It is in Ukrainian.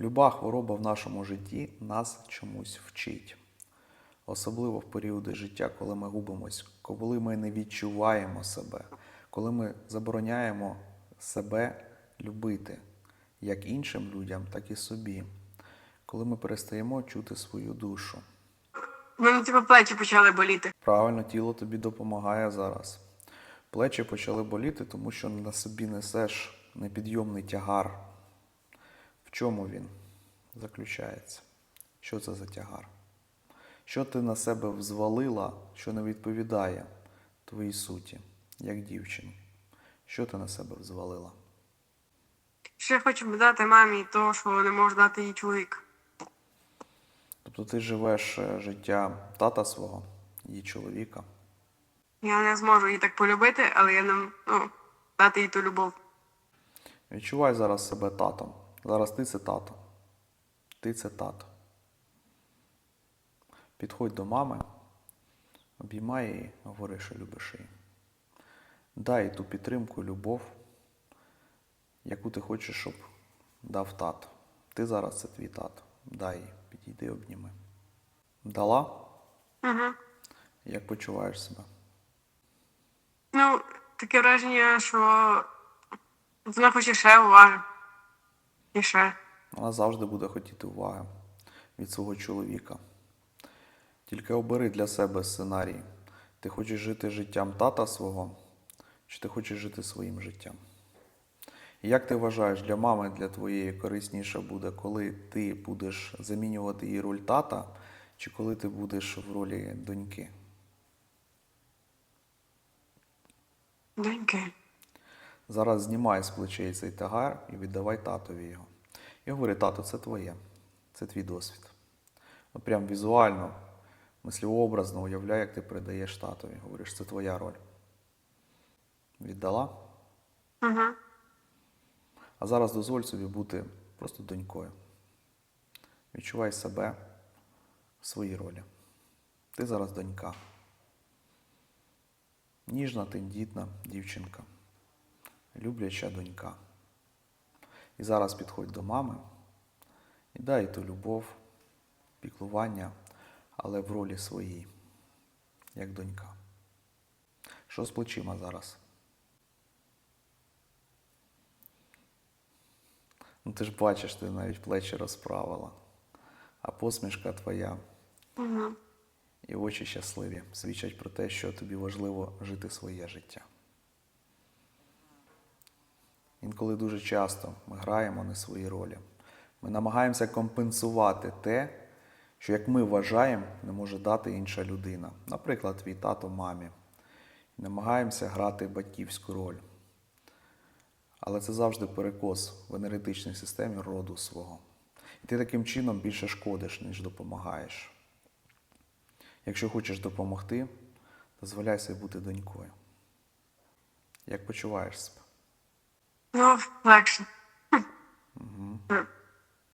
Люба хвороба в нашому житті нас чомусь вчить. Особливо в періоди життя, коли ми губимось, коли ми не відчуваємо себе, коли ми забороняємо себе любити як іншим людям, так і собі, коли ми перестаємо чути свою душу. Мене типу плечі почали боліти. Правильно, тіло тобі допомагає зараз. Плечі почали боліти, тому що на собі несеш непідйомний тягар. Чому він заключається? Що це за тягар? Що ти на себе взвалила, що не відповідає твоїй суті, як дівчині? Що ти на себе взвалила? Я хочу дати мамі того, що не можу дати їй чоловік. Тобто ти живеш е, життя тата свого, її чоловіка. Я не зможу її так полюбити, але я не ну, дати їй ту любов. Відчувай зараз себе татом. Зараз ти це тато. Ти це тато. Підходь до мами, обіймай її, говори, що любиш її. Дай їй ту підтримку, любов, яку ти хочеш, щоб дав тато. Ти зараз це твій тато. Дай їй, підійди, обніми. Дала? Угу. Як почуваєш себе? Ну, таке враження, що вона хоче ще уваги. І ще. Вона завжди буде хотіти уваги від свого чоловіка. Тільки обери для себе сценарій. Ти хочеш жити життям тата свого, чи ти хочеш жити своїм життям? І як ти вважаєш, для мами, для твоєї корисніше буде, коли ти будеш замінювати її роль тата, чи коли ти будеш в ролі доньки? Доньки. Зараз знімай з плечей цей тягар і віддавай татові його. І говори, тато, це твоє, це твій досвід. От прям візуально, мислообразно уявляй, як ти передаєш татові. Говориш, це твоя роль. Віддала? Угу. А зараз дозволь собі бути просто донькою. Відчувай себе в своїй ролі. Ти зараз донька. Ніжна, тендітна дівчинка. Любляча донька. І зараз підходь до мами і дай ту любов, піклування, але в ролі своїй, як донька. Що з плечима зараз? Ну ти ж бачиш, ти навіть плечі розправила. А посмішка твоя Угу. і очі щасливі свідчать про те, що тобі важливо жити своє життя. Інколи дуже часто ми граємо не свої ролі. Ми намагаємося компенсувати те, що, як ми вважаємо, не може дати інша людина. Наприклад, твій тато мамі. Намагаємося грати батьківську роль. Але це завжди перекос в енергетичній системі роду свого. І ти таким чином більше шкодиш, ніж допомагаєш. Якщо хочеш допомогти, дозволяй собі бути донькою. Як почуваєш себе? Ну, легше. Угу. Е,